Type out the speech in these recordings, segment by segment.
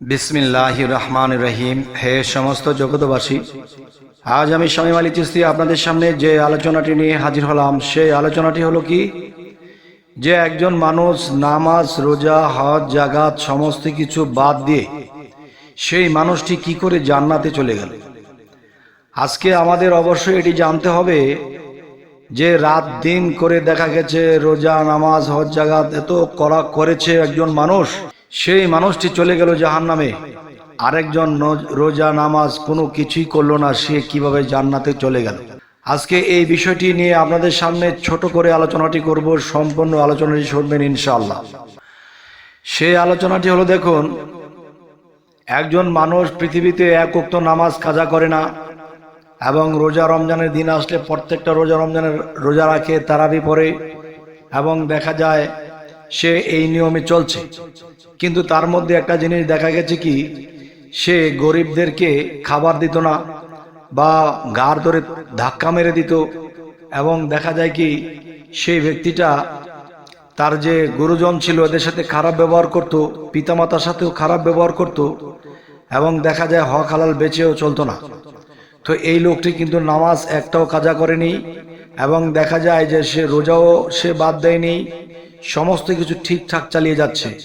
বিসমিল্লাহ রহমান রহিম হে সমস্ত জগতবাসী আজ আমি স্বামী আলী চিস্তি আপনাদের সামনে যে আলোচনাটি নিয়ে হাজির হলাম, সেই আলোচনাটি হলো কি? যে একজন মানুষ নামাজ, রোজা, হজ জাগাত সমস্ত কিছু বাদ দিয়ে সেই মানুষটি কি করে জান্নাতে চলে গেল? আজকে আমাদের অবশ্যই এটি জানতে হবে যে রাত দিন করে দেখা গেছে, রোজা, নামাজ, হজ জাগাত এত করা করেছে একজন মানুষ সেই মানুষটি চলে গেল জাহান নামে আরেকজন রোজা নামাজ কোনো কিছুই করল না, সে কীভাবে জান্নাতে চলে গেল? আজকে এই বিষয়টি নিয়ে আপনাদের সামনে ছোট করে আলোচনাটি করব, সম্পূর্ণ আলোচনাটি শুনবেন ইনশাআল্লাহ। সেই আলোচনাটি হলো, দেখুন, একজন মানুষ পৃথিবীতে এক উক্ত নামাজ কাজা করে না এবং রোজা রমজানের দিন আসলে প্রত্যেকটা রোজা রমজানের রোজা রাখে তারাবি পরে এবং দেখা যায় সে এই নিয়মে চলছে। কিন্তু তার মধ্যে একটা জিনিস দেখা গেছে কি, সে গরিবদেরকে খাবার দিত না বা গার ধরে ধাক্কা মেরে দিত এবং দেখা যায় কি, সেই ব্যক্তিটা তার যে গুরুজন ছিল এদের সাথে খারাপ ব্যবহার করত, পিতামাতার সাথেও খারাপ ব্যবহার করত এবং দেখা যায় হক হালাল বেঁচেও চলতো না। তো এই লোকটি কিন্তু নামাজ একটাও কাজা করেনি এবং দেখা যায় যে সে রোজাও সে বাদ দেয়নি সমস্ত কিছু ঠিকঠাক চালিয়ে যাচ্ছে।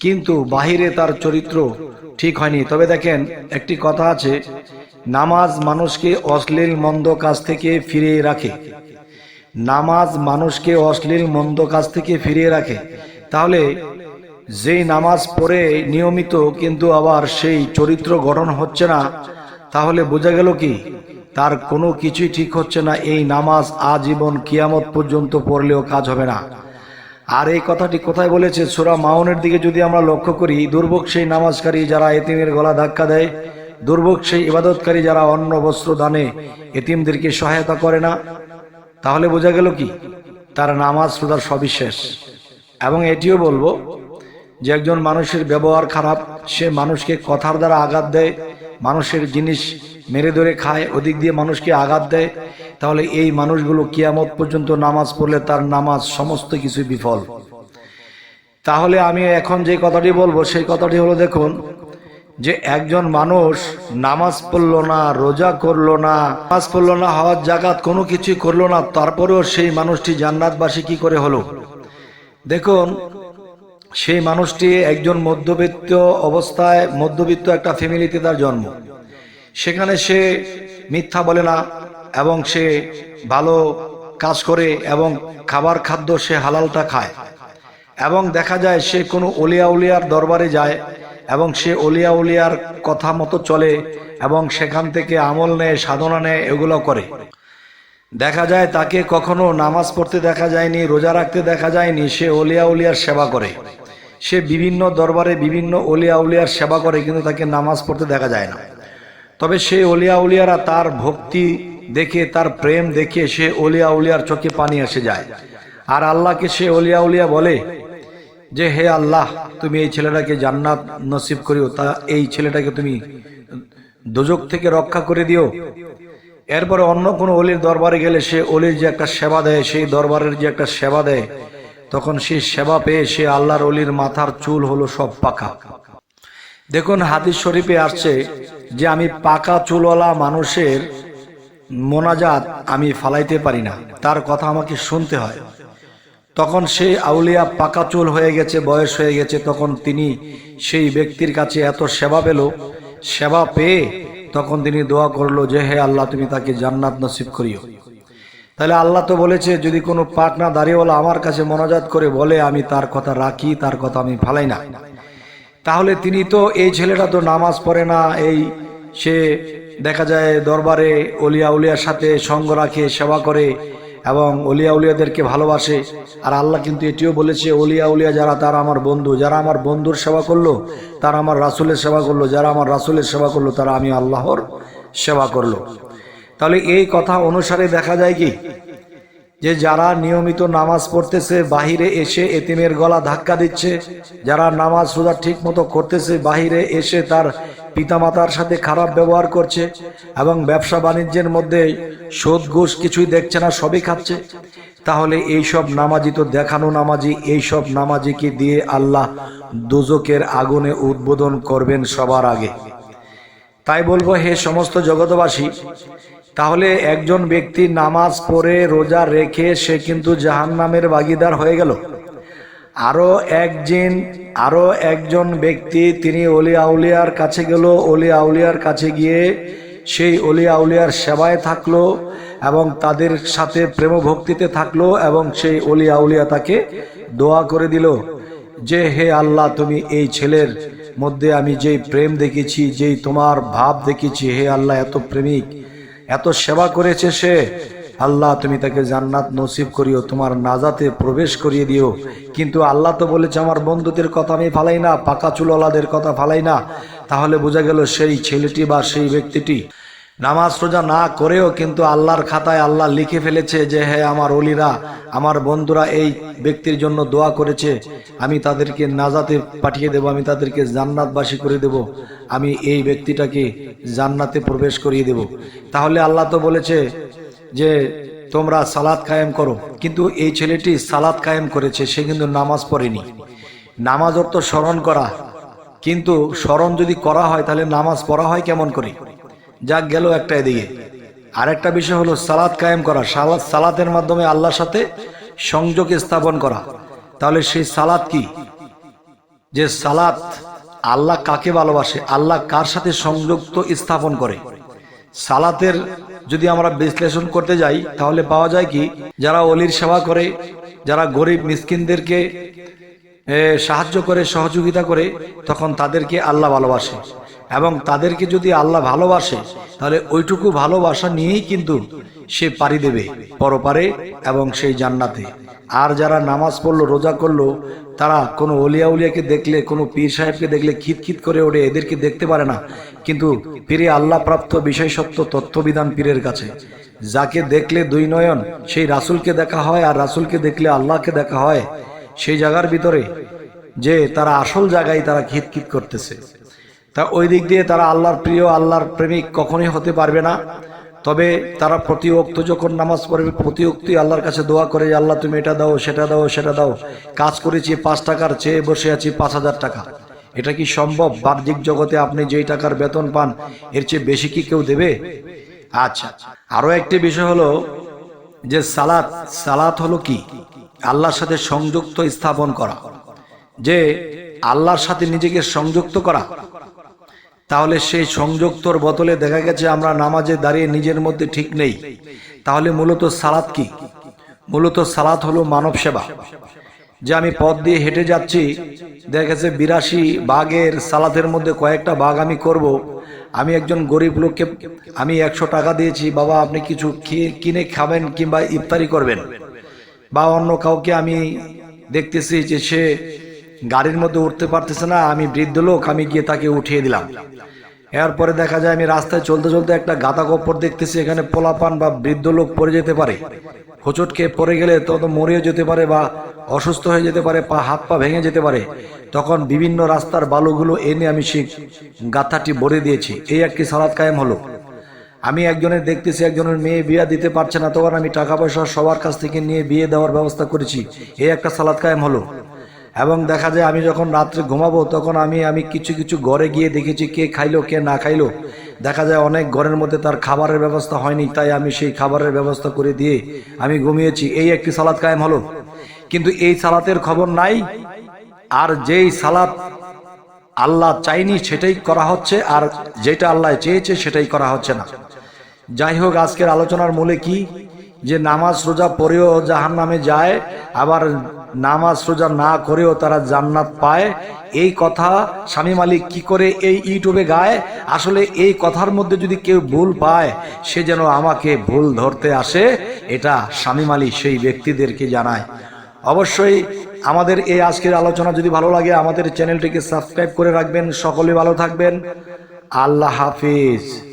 কিন্তু বাহিরে তার চরিত্র ঠিক হয়নি। তবে দেখেন, একটি কথা আছে, নামাজ মানুষকে অশ্লীল মন্দ কাজ থেকে ফিরিয়ে রাখে। নামাজ মানুষকে অশ্লীল মন্দ কাজ থেকে ফিরিয়ে রাখে। তাহলে যেই নামাজ পড়ে নিয়মিত, কিন্তু আবার সেই চরিত্র গঠন হচ্ছে না, তাহলে বোঝা গেল কি, তার কোনো কিছুই ঠিক হচ্ছে না। এই নামাজ আজীবন কিয়ামত পর্যন্ত পড়লেও কাজ হবে না। আর এই কথাটি কোথায় বলেছে? সুরা মাউনের দিকে যদি আমরা লক্ষ্য করি দুর্ভোগ সেই নামাজকারী যারা এতিমের গলা ধাক্কা দেয় দুর্ভোগ সেই ইবাদতকারী যারা অন্ন, বস্ত্র, দানে এতিমদেরকে সহায়তা করে না, তাহলে বোঝা গেল কি? তার নামাজ সুদার সবিশেষ এবং এটিও বলব যে একজন মানুষের ব্যবহার খারাপ, সে মানুষকে কথার দ্বারা আঘাত দেয়, মানুষের জিনিস মেরে ধরে খায়, ওদিক দিয়ে মানুষকে আঘাত দেয়, তাহলে এই মানুষগুলো কিয়ামত পর্যন্ত নামাজ পড়লে তার নামাজ সমস্ত কিছু বিফল। তাহলে আমি এখন যে কথাটি বলব, সেই কথাটি হলো দেখুন, যে একজন মানুষ নামাজ পড়ল না, রোজা করল না, নামাজ পড়ল না হওয়ার জাগাত কোনো কিছুই করল না, তারপরেও সেই মানুষটি জান্নাতবাসী কি করে হলো? দেখুন, সেই মানুষটি একজন মধ্যবিত্ত অবস্থায়, মধ্যবিত্ত একটা ফ্যামিলিতে তার জন্ম। সেখানে সে মিথ্যা বলে না এবং সে ভালো কাজ করে এবং খাবার খাদ্য সে হালালটা খায়। এবং দেখা যায় সে কোনো অলিয়া উলিয়ার দরবারে যায় এবং সে অলিয়া উলিয়ার কথা মতো চলে এবং সেখান থেকে আমল নেয়, সাধনা নেয়, এগুলো করে। দেখা যায় তাকে কখনো নামাজ পড়তে দেখা যায়নি, রোজা রাখতে দেখা যায়নি, সে অলিয়া উলিয়ার সেবা করে। সে বিভিন্ন দরবারে বিভিন্ন অলিয়া উলিয়ার সেবা করে কিন্তু তাকে নামাজ পড়তে দেখা যায় না। তবে সে অলিয়া উলিয়ারা তার ভক্তি দেখে, তার প্রেম দেখে সে অলিয়া উলিয়ার চোখে পানি এসে যায়। আর আল্লাহকে সে অলিয়া উলিয়া বলে যে, হে আল্লাহ, তুমি এই ছেলেটাকে জান্নাত নসিব করিও, তা এই ছেলেটাকে তুমি দোজক থেকে রক্ষা করে দিও। এরপরে অন্য কোনো অলির দরবারে গেলে সে অলির যে একটা সেবা দেয়, সেই দরবারের যে একটা সেবা দেয়, তখন সেই সেবা পেয়ে সে আল্লাহর অলির মাথার চুল হলো সব পাকা। দেখুন, হাদিস শরীফে আসছে যে আমি পাকা চুলওয়ালা মানুষের মোনাজাত আমি ফালাইতে পারি না। তার কথা আমাকে শুনতে হয়। তখন সেই আউলিয়া পাকা চুল হয়ে গেছে, বয়স হয়ে গেছে, তখন তিনি সেই ব্যক্তির কাছে এত সেবা পেল, সেবা পেয়ে তখন তিনি দোয়া করল যে, হে আল্লাহ, তুমি তাকে জান্নাত নসিব করিও। তাহলে আল্লাহ তো বলেছে, যদি কোনো পাটনা দাঁড়িয়েওয়ালা আমার কাছে মনাজাত করে বলে, আমি তার কথা রাখি, তার কথা আমি ফালাই না। তাহলে তিনি তো এই ছেলেটা তো নামাজ পড়ে না, এই সে দেখা যায় দরবারে অলিয়া উলিয়ার সাথে সঙ্গ রাখে, সেবা করে এবং অলিয়া উলিয়াদেরকে ভালোবাসে। আর আল্লাহ কিন্তু এটিও বলেছে, অলিয়া উলিয়া যারা তারা আমার বন্ধু, যারা আমার বন্ধুর সেবা করল, তারা আমার রাসুলের সেবা করল, যারা আমার রাসুলের সেবা করল, তারা আমি আল্লাহর সেবা করল। তাহলে এই কথা অনুসারে দেখা যায় কি যে যারা নিয়মিত নামাজ পড়তেছে, বাহিরে এসে এতিমের গলা ধাক্কা দিচ্ছে, যারা নামাজ রোজা ঠিক মতো করতেছে, বাহিরে এসে তার পিতামাতার সাথে খারাপ ব্যবহার করছে এবং ব্যবসা বাণিজ্যের মধ্যে সুদ ঘুষ কিছুই দেখছে না, সবই খাচ্ছে। তাহলে এইসব নামাজি তো দেখানো নামাজি, এইসব নামাজিকে দিয়ে আল্লাহ দুজকের আগুনে উদ্বোধন করবেন সবার আগে। তাই বলব, হে সমস্ত জগতবাসী তাহলে একজন ব্যক্তি নামাজ পড়ে রোজা রেখে সে কিন্তু জাহান্নামের বাগিদার হয়ে গেল। আরও একজন আরও একজন ব্যক্তি তিনি অলি আউলিয়ার কাছে গেল। অলি আউলিয়ার কাছে গিয়ে সেই অলি আউলিয়ার সেবায় থাকল এবং তাদের সাথে প্রেম ভক্তিতে থাকল এবং সেই অলি আউলিয়া তাকে দোয়া করে দিল যে, হে আল্লাহ, তুমি এই ছেলের মধ্যে আমি যেই প্রেম দেখেছি, যেই তোমার ভাব দেখেছি, হে আল্লাহ, এত প্রেমিক। এত সেবা করেছে সে। আল্লাহ, তুমি তাকে জান্নাত নসিব করিও, তোমার নাজাতে প্রবেশ করিয়ে দিও। কিন্তু আল্লাহ তো বলেছে, আমার বন্ধুদের কথা আমি ফালাই না, পাকা চুলওয়ালাদের কথা ফালাই না। তাহলে বোঝা গেল সেই ছেলেটি বা সেই ব্যক্তিটি নামাজ রোজা না করেও কিন্তু আল্লাহর খাতায় আল্লাহ লিখে ফেলেছে যে হ্যাঁ আমার অলিরা আমার বন্ধুরা এই ব্যক্তির জন্য দোয়া করেছে। আমি তাদেরকে নাজাতে পাঠিয়ে দেব, আমি তাদেরকে জান্নাতবাসী করে দেব। আমি এই ব্যক্তিটাকে জান্নাতে প্রবেশ করিয়ে দেব। তাহলে আল্লাহ তো বলেছে যে, তোমরা সালাদ কায়েম করো। কিন্তু এই ছেলেটি সালাদ কায়েম করেছে, সে কিন্তু নামাজ পড়েনি। নামাজ অর্থ স্মরণ করা। কিন্তু স্মরণ যদি করা হয়, তাহলে নামাজ পড়া হয় কেমন করে? যাক গেল একটা এদিকে। আরেকটা বিষয় হলো সালাদ কায়েম করা। সালাদ সালাতের মাধ্যমে আল্লাহর সাথে সংযোগ স্থাপন করা। তাহলে সেই সালাদ কি? যে সালাত আল্লাহ কাকে ভালোবাসে? আল্লাহ কার সাথে সংযুক্ত স্থাপন করে? সালাতের যদি আমরা বিশ্লেষণ করতে যাই, তাহলে পাওয়া যায় কি? যারা অলির সেবা করে, যারা গরিব মিসকিনদেরকে সাহায্য করে, সহযোগিতা করে, তখন তাদেরকে আল্লাহ ভালোবাসে। এবং তাদেরকে যদি আল্লাহ ভালোবাসে, তাহলে ওইটুকু ভালোবাসা নিয়েই কিন্তু সে পারি দেবে পরপারে এবং সেই জান্নাতে। আর যারা নামাজ পড়ল, রোজা করল, তারা কোনো অলিয়া উলিয়াকে দেখলে, কোনো পীর সাহেবকে দেখলে খিতখিত করে ওঠে, এদেরকে দেখতে পারে না। কিন্তু পীরে আল্লাহ প্রাপ্ত বিষয় সত্য তত্ত্ববিধান পীরের কাছে। যাকে দেখলে দুই নয়ন, সেই রাসুলকে দেখা হয়, আর রাসুলকে দেখলে আল্লাহকে দেখা হয়। সেই জায়গার ভিতরে যে তারা আসল জায়গায় তারা খিতখিত করতেছে। তা ওই দিক দিয়ে তারা আল্লাহর প্রিয়, আল্লাহর প্রেমিক কখনই হতে পারবে না। তবে তারা প্রতি অক্ত যখন নামাজ পড়বে প্রতি অক্তই আল্লাহর কাছে দোয়া করে যে, আল্লাহ, তুমি এটা দাও, সেটা দাও সেটা দাও। কাজ করেছি পাঁচ টাকার, চেয়ে বসে আছি পাঁচ হাজার টাকা। এটা কি সম্ভব? বাহ্যিক জগতে আপনি যেই টাকার বেতন পান, এর চেয়ে বেশি কি কেউ দেবে? আচ্ছা আরও একটি বিষয় হলো যে, সালাত সালাত হলো কি? আল্লাহর সাথে সংযুক্ত স্থাপন করা। যে, আল্লাহর সাথে নিজেকে সংযুক্ত করা। তাহলে সেই সংযুক্তর বদলে দেখা গেছে আমরা নামাজে দাঁড়িয়ে নিজের মধ্যে ঠিক নেই। তাহলে মূলত সালাত কি? মূলত সালাত হলো মানব সেবা। যে আমি পথ দিয়ে হেঁটে যাচ্ছি, দেখা গেছে বিরাশি বাঘের সালাতের মধ্যে কয়েকটা বাঘ আমি করব। আমি একজন গরিব লোককে, আমি একশো টাকা দিয়েছি, বাবা আপনি কিছু কিনে খাবেন কিংবা ইফতারি করবেন। বা অন্য কাউকে আমি দেখতেছি যে সে গাড়ির মধ্যে উঠতে পারতেছে না, আমি বৃদ্ধ লোক, আমি গিয়ে তাকে উঠিয়ে দিলাম। এরপরে দেখা যায় আমি রাস্তায় চলতে চলতে একটা গাদা কপ্পর দেখতেছি, এখানে পোলাপান বা বৃদ্ধ লোক পড়ে যেতে পারে। হোঁচট খেয়ে পড়ে গেলে তো তো মরেও যেতে পারে বা অসুস্থ হয়ে যেতে পারে, পা, হাত, পা ভেঙে যেতে পারে। তখন বিভিন্ন রাস্তার বালুগুলো এনে আমি সেই গাথাটি ভরে দিয়েছি। এই একটি সালাদ কায়েম হলো। আমি একজনের দেখতেছি, একজনের মেয়ে বিয়ে দিতে পারছে না, তখন আমি টাকা পয়সা সবার কাছ থেকে নিয়ে বিয়ে দেওয়ার ব্যবস্থা করেছি। এই একটা সালাদ কায়েম হলো। এবং দেখা যায় আমি যখন রাত্রে ঘুমাবো, তখন আমি আমি কিছু কিছু ঘরে গিয়ে দেখেছি কে খাইলো, কে না খাইলো। দেখা যায় অনেক ঘরের মধ্যে তার খাবারের ব্যবস্থা হয়নি, তাই আমি সেই খাবারের ব্যবস্থা করে দিয়ে আমি ঘুমিয়েছি। এই একটি সালাদ কায়েম হলো। কিন্তু এই সালাতের খবর নাই। আর যেই সালাদ আল্লাহ চাইনি সেটাই করা হচ্ছে, আর যেটা আল্লাহ চেয়েছে সেটাই করা হচ্ছে না। যাই হোক, আজকের আলোচনার মূলে কি? যে নামাজ রোজা পড়েও জাহান নামে যায়, আবার নামাজ রোজা না করেও তারা জান্নাত পায়। এই কথা স্বামী মালিক কি করে এই ইউটিউবে গায়? আসলে এই কথার মধ্যে যদি কেউ ভুল পায়, সে যেন আমাকে ভুল ধরতে আসে, এটা স্বামী মালিক সেই ব্যক্তিদেরকে জানায়। অবশ্যই আমাদের এই আজকের আলোচনা যদি ভালো লাগে, আমাদের চ্যানেলটিকে সাবস্ক্রাইব করে রাখবেন। সকলে ভালো থাকবেন। আল্লাহ হাফিজ।